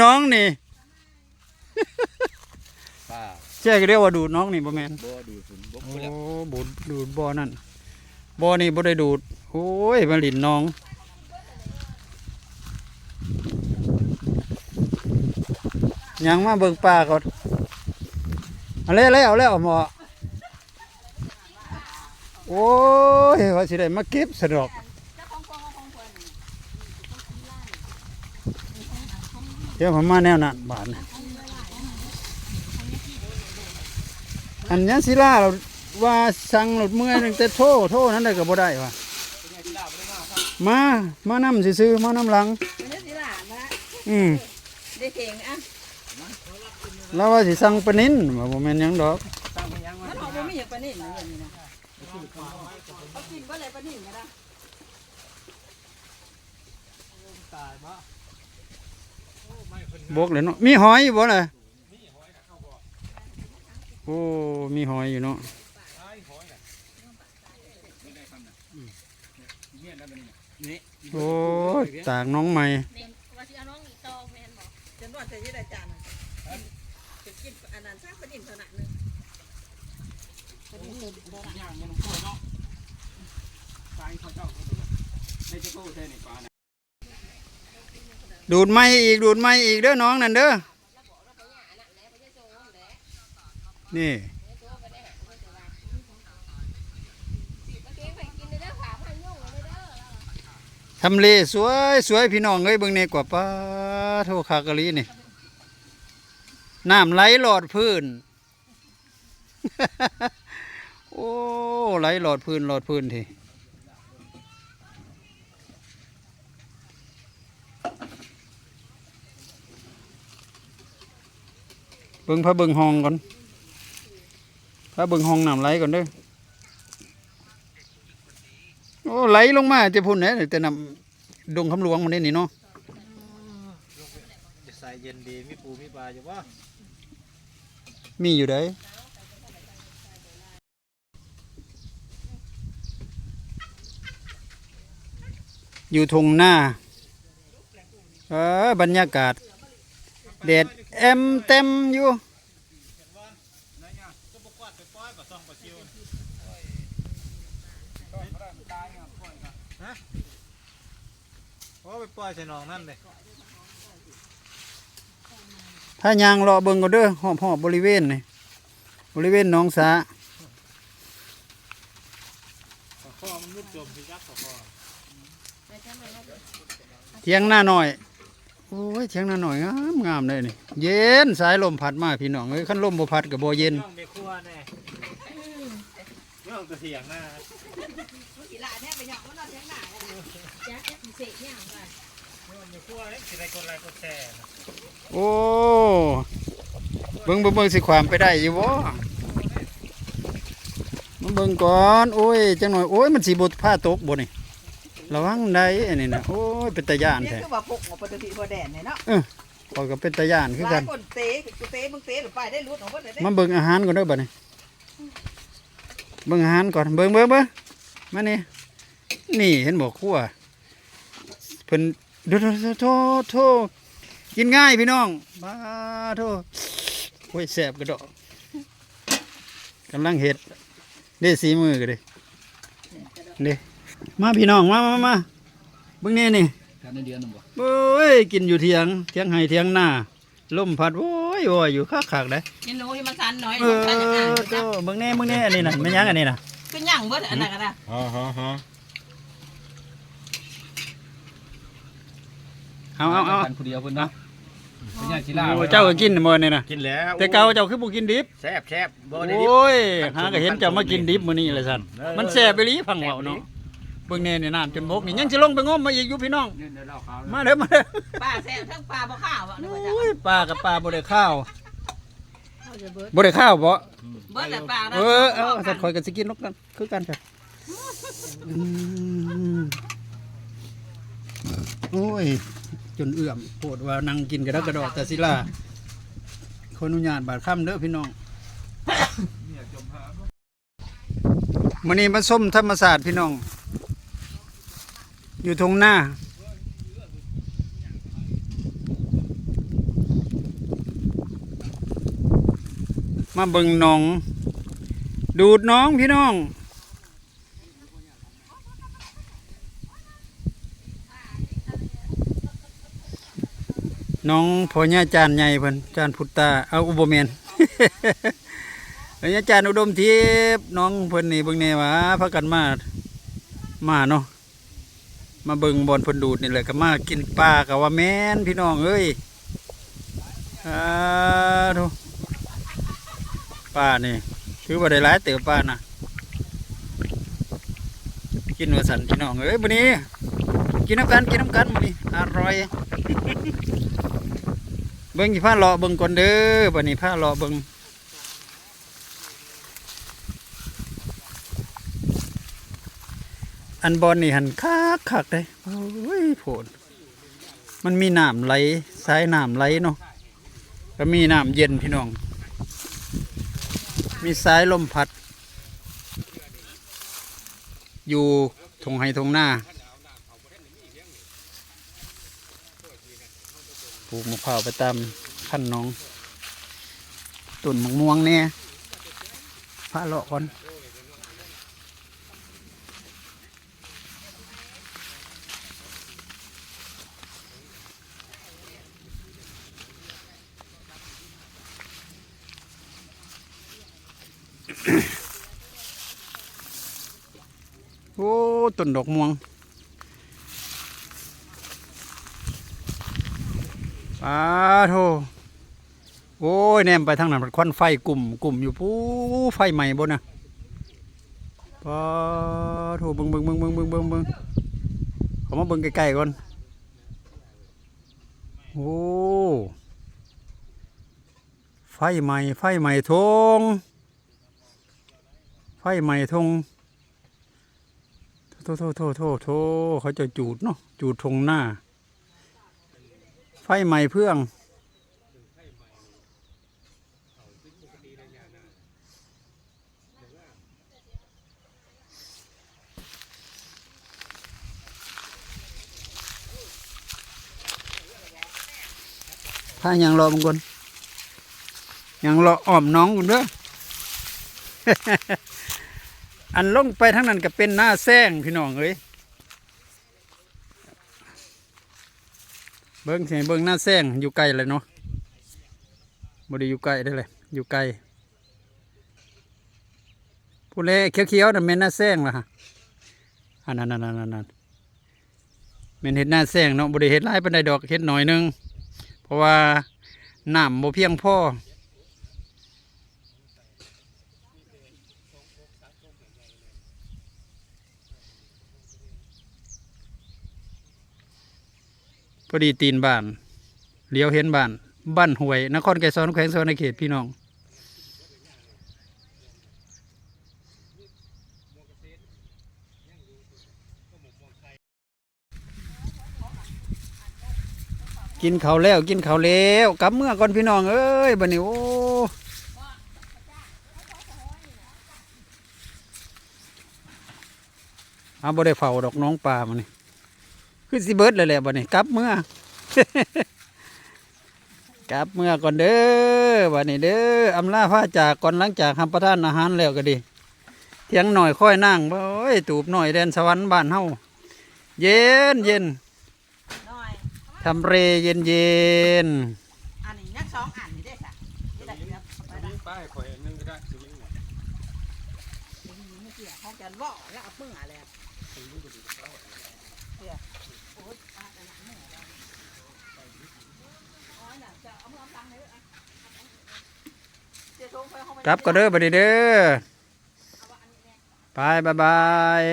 น้องนี่ป้าแจ้ก็เรียกว่าดูดน้องนี่บ่แม่นบ่ดูสุนบ่โอ้พูดแล้วบูดดูดบ่อนั่นบ่อนี่บ่ได้ดูดโอ้ยมาหลินน้อง ยังมาเบิ่งปลาก่อนเอาเลยเลยเอาเลยเอาหมอโอ้ยว่าสิได้มาเก็บสะดอก เดี๋ยวผมมาแนวนั้นบาทนะอันยังศิลาเราว่าสั่งหลุดเมื่อยตั้งแต่โทษโทษนั้นได้ก็บ่ได้ว่ะมามานำซื้อๆมานำหลังไม่ได้สิหลานนะอืมได้เข่งอะแล้วว่าสิสั่งปลานิ้นว่าบ่แม่นหยังดอกมันเอาบ่มีอย่างปานนี้นะอย่างนี้นะเขากินบ่เลยปานนี้ก็ได้บ บกเลยเนาะมีหอยอยู่บ่ล่ะโอ้มีหอยอยู่เนาะโอ้ยตากน้องใหม่ ดูดไม้อีกดูดไม้อีกเด้อน้องนั่นเด้อนี่ทำเลสวยสวยพี่น้องเอ้ยเบิ่งนี่กว่าป้าโทคากะลีนี่น้ำไหลหลอดพื้น โอ้ไหลหลอดพื้นหลอดพื้นที เบิ่งพระเบิ่งห้องก่อนพระเบิ่งห้องน้ำไหลก่อนเด้อโอ้ไหลลงมาจะพุ่นเนี่ยแต่น้ำดงคำหลวงมันนี่นี่เนาะจะใส่เย็นดีมีปูมีปลาอยู่บ่มีอยู่ได้อยู่ทงหน้าเออบรรยากาศ เด็ดเอ็มเต็มอยู่โอ้ไปปล่อยใส่หนองนั่นเลยถ้ายางรอเบิ่งก็เด้อหอบหอบบริเวณนี่บริเวณน้องสาเทียงหน้าหน่อย โอ้ยเทียงหน้าหน่อยงามงามเลยนี่ เย็นสายลมพัดมาพี่น้องเอ้ยขั้นลมบ่พัดกับบ่เย็นย่องไปครัวแน่ย่องตะเถียงหน้าสิหลานเนี่ยไปหยอกมันนอนเถียงหน้าเลยจ้าแอปพิเศษเนี่ยก่อนย่องไปครัวเอ๊ะสิได้คนไรคนแช่โอ้เบิ่งเบิ่งเบิ่งสิความไปได้อยู่บ่มาเบิ่งก่อน โอ้ยจังหน่อย โอ้ย มันสิบ่ผ้าตกบ่นี่ระวังได้อันนี้นะโอ้ ยเป็นตาย่านนี่แท้คือว่าพกมาปกติพอแดนเนี่ยเนาะข้อยก็เป็นตาย่านคือหกัลานยคนเตะกูเตะมึงเตะหรือไปได้รู้ของเพิ่นได้มาเบิ่งอาหารก่อนเด้อบัดนี้ เบิ่งอาหารก่อน เบิ่งเบิ่งเบิ่งมานี่ นี่เห็นบ่ครัวเพิ่นโทโทโทกินง่ายพี่น้องมาโทโอ้ยแซ่บกระดอกกำลังเฮ็ดได้สีมือก็ดิเด้มาพี่น้องมามามาเบิ่งนี่นี่การในเดือนนึงบ่โอ้ยกินอยู่เถียงเถียงให้เถียงหน้าลมพัดโอ้ยโอ้ยอยู่คักๆเลยยินรู้ที่มันสันน้อยเออโตเบิ่งแน่เบิ่งแน่อันนี้น่ะแม่นหยังอันนี้น่ะเป็นหยังเบิดอันนั้นก็ได้ฮะฮะฮะเอาเอาเอาคนเดียวเพิ่นเนาะเป็นยังสิลาโอ้เจ้าก็กินบ่นี่น่ะกินแล้วแต่เก่าเจ้าคือบ่กินดิบแซ่บแซ่บบ่โอได้ดิบ้ยหาก็เห็นเจ้ามากินดิบมื้อนี้เลยซั่นเออมันแซ่บไปลีพังเว้าเนาะ เบิ่งแน่นี่น้ำจนบกนี่ยังสิลงไปงมมาอีกอยู่พี่น้องเดี๋ยวเราขาวมาเด้อมาเด้อป้าแซ่บทั้งปลาบ่ข้าวอะนึกว่าจะโอ้ยปลากับปลาบ่ได้ข้าวบ่ได้ข้าวบ่เบิดแต่ปลาเออเอาสัตว์ข่อยก็สิกินนกกันคือกันจ้ะอืมโอ้ย จนเอื้อมโปวดว่านั่งกินกระดักกระดอกแต่สิล่าขออนุญาตบาดค่ำเด้อพี่น้องมื้อนี้มาส้มธรรมศาสตร์พี่น้อง อยู่ทงหน้า มาเบิงหนอง ดูดน้องพี่น้อง น้องพ่อญาจารย์ใหญ่เพิ่นจารย์พุทธาเอาอุบเมนพอญาจารย์อุดมทิพน้องเพิ่นนี่เบิ่งแน่วาพักกันมา มาเนาะ มาเบิงบอลพนดูดนี่แหละก็มากินปลาก็ว่าแม่นพี่น้องเอ้ยอ่าทุปลานี่คือว่าได้หลายเติบปลานะกินว่าสันพี่น้องเอ้ยบันนี้ กินน้ำกันกินน้ำกันบันนี้อร่อยเบิ่งผ้าเลาะเบิ่งก่อนเด้อบันนี้ผ้าเลาะเบิ่ง อันบอลนี่หันคักคักเลยโอ้ยโผดมันมีน้ำไหลสายน้ำไหลเนาะก็มีน้ำเย็นพี่น้อง มีสายลมพัด อยู่ทงไฮทงหน้าปลูกมะพร้าวไปตามขั้นน้องต้นมะม่วงเนี่ยพระเลาะก่อน โอ้ต้นดอกม่วงปาโทโอ้ยแนมไปทางนั้นมันควันไฟกลุ่มกลุ่มอยู่ปู้ไฟใหม่บนนะปาโทเบิ่งเบิ่งเบิ่งเบิ่งเบิ่งเบิ่งเบิ่งเขามาเบิ่งใกล้ๆก่อนโอ้ไฟใหม่ไฟใหม่ทง ไฟใหม่ทงโทษโทษโทษโทษโทษเขาจะจูดเนาะจูดทงหน้า ไฟใหม่เพื่องถ้ายังรอบางคนยังรออ้อมน้องกันเด้อ อันลงไปทั้งนั้นก็เป็นหน้าแซงพี่น้องเอ้ยเบิ้งสิเบิ้งหน้าแซงอยู่ไกลเลยเนาะบ่ได้อยู่ไกลได้เลยอยู่ไกลผู้เล่เขียวๆนั่นเป็นหน้าแซงล่ะฮะอันนั้นนั่นนั่นนั่นเป็นเห็ดหน้าแซงเนาะบ่ได้เห็ดหลายปานใดดอกเห็ดหน่อยนึง เพราะว่าน้ำบ่เพียงพอ อดีตีนบ้านเลี้ยวเห็นบ้าน บ้านห้วย นครไกรสอนแขวงสวรรณเขตพี่น้องกินเขาวแล้วกินเขาวแล้วกลับเมื่อก่อนพี่น้องเอ้ยบันนี้โอ้เอาบ่ได้เฝ้าดอกน้องปลามันนี่ คือสิเบิดเลยแหละบัดนี้กลับเมื่อกลับเมื่อก่อนเด้อบัดนี้เด้ออำลาพาจากก่อนหลังจากทำประทานอาหารแล้วก็ดีเที่ยงหน่อยค่อยนั่งบ่โอ้ยตูบหน่อยแดนสวรรค์บ้านเฮาเย็นเย็นน้อยทำเรเย็นเย็นอันนี้ยักสองอันนี่ได้สักนี่ได้เดี๋ยวเอาไปละป้ายข่อยนึงก็ได้สวิงหมดเดี๋ยวนี้ไม่เกี่ยวเขาจะล่อแล้วเอาเปื้งอะไรอะเกี่ยวโอ๊ยอะอันนั้นเนี่ยอ๋อน่ะจะเอามือเอาตังค์ให้ด้ว ยอะเดี๋ยวโทรไปห้องไปกลับก็เด้อบัดนี้เด้อไปบายบาย